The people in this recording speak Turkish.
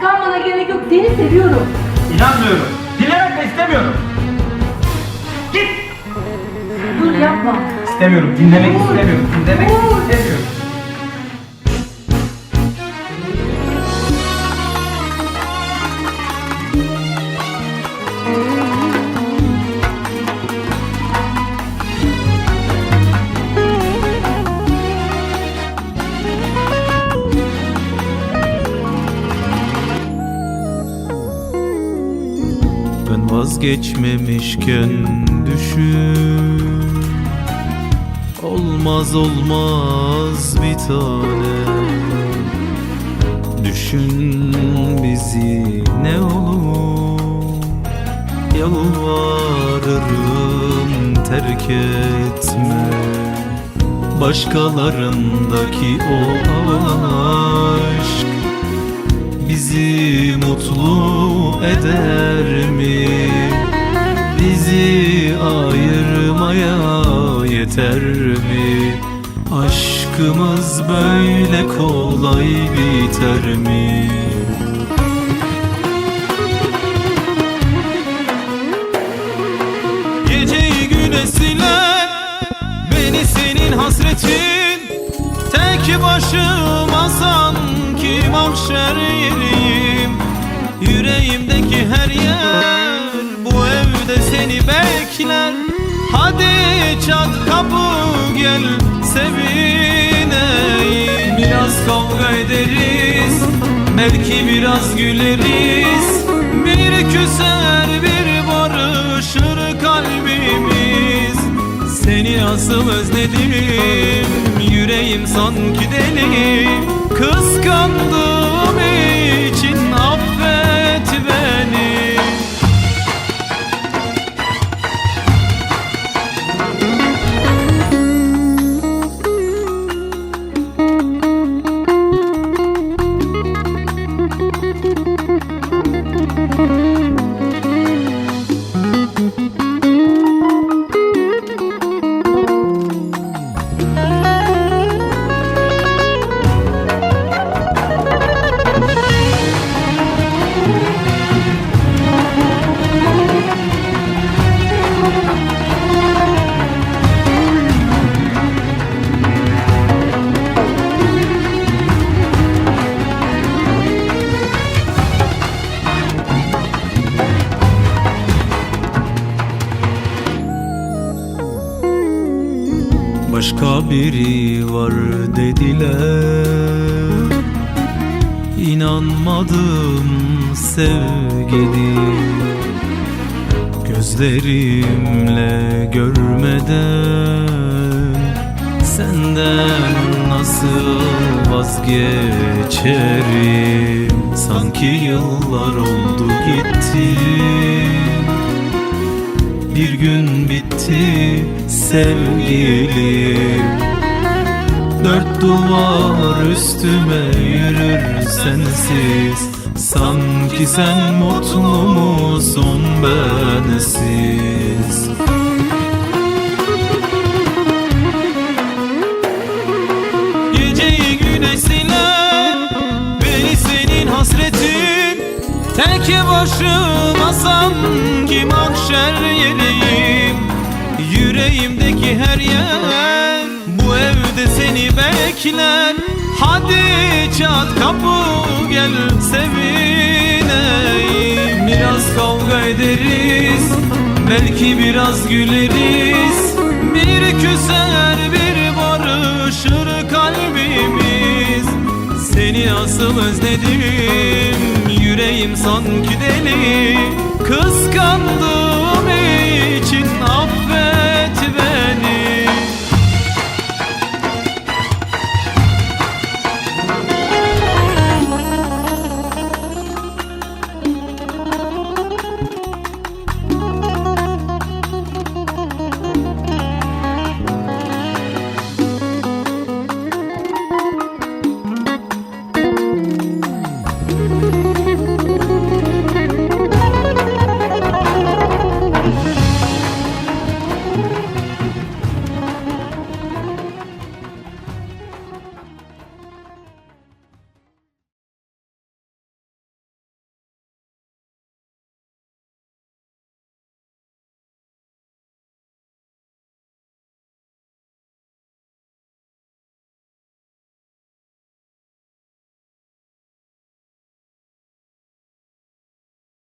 Kıskanmana gerek yok. Seni seviyorum. İnanmıyorum. Dinlemek de istemiyorum. Git. Dur yapma. İstemiyorum. Dinlemek istemiyorum. Dinlemek istemiyorum. Vazgeçmemişken düşün. Olmaz olmaz bir tane. Düşün bizi ne olur. Yalvarırım terk etme. Başkalarındaki o aşk bizi mutlu eder mi? Yeter mi? Aşkımız böyle kolay biter mi? Geceyi güne siler Beni senin hasretin Tek başıma sanki mahşer yeriyim Yüreğimdeki her yer Bu evde seni bekler Hadi çat kapı gel sevineyim. Biraz kavga ederiz Belki biraz güleriz. Bir küser bir barışır kalbimiz. Seni asıl özledim Yüreğim sanki deli. Kıskandığım Başka biri var dediler. İnanmadım sevgili Gözlerimle görmeden. Senden nasıl vazgeçerim? Sanki yıllar oldu gitti. Bir gün bitti sevgilim. Dört duvar üstüme yürür sensiz. Sanki sen mutlu musun bensiz? Geceyi güneş siler Beni senin hasretin Tek başıma sanki mahşer yeriyim Yüreğimdeki her yer. Bu evde seni bekler. Hadi çat kapı gel sevineyim. Biraz kavga ederiz Belki biraz güleriz. Bir küser bir barışır kalbimiz. Seni asıl özledim Yüreğim sanki deli